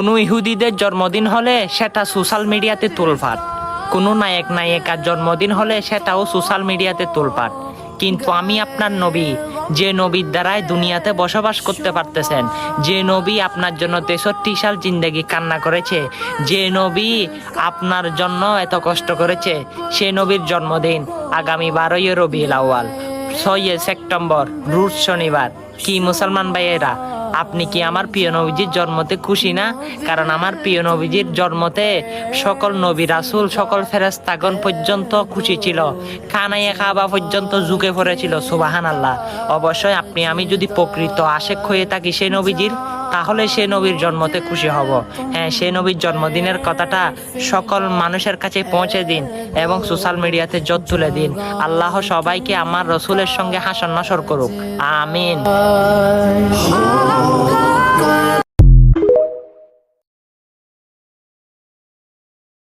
কোনো ইহুদিদের জন্মদিন হলে সেটা সোশ্যাল মিডিয়াতে তোলপাট কোনো নায়ক, নায়িকার জন্মদিন হলে সেটাও সোশ্যাল মিডিয়াতে তোলপাট কিন্তু আমি আপনার নবী, যে নবীর দ্বারাই দুনিয়াতে বসবাস করতে পারতেছেন, যে নবী আপনার জন্য তেষট্টি সাল জিন্দেগি কান্না করেছে, যে নবী আপনার জন্য এত কষ্ট করেছে, সে নবীর জন্মদিন আগামী বারোই রবিউল আউয়াল ছয় সেপ্টেম্বর রুট শনিবার। কি মুসলমান ভাইয়েরা আপনি কি আমার প্রিয় নবীজির জন্মতে খুশি না? কারণ আমার প্রিয় নবীজির জন্মতে সকল নবী রাসুল, সকল ফেরেস্তাগণ পর্যন্ত খুশি ছিল। খানাইয়ে খাবা পর্যন্ত ঝুঁকে পড়েছিল সুবাহান আল্লাহ অবশ্যই আপনি, আমি যদি প্রকৃত আশেক হয়ে থাকি সেই নবীজির, তাহলে সে নবীর জন্মতে খুশি হব। হ্যাঁ সে নবীর জন্মদিনের কথাটা সকল মানুষের কাছে পৌঁছে দিন এবং সোশ্যাল মিডিয়াতে জোর তুলে দিন। আল্লাহ সবাইকে আমার রসুলের সঙ্গে হাসন নসর করুক। আমিন।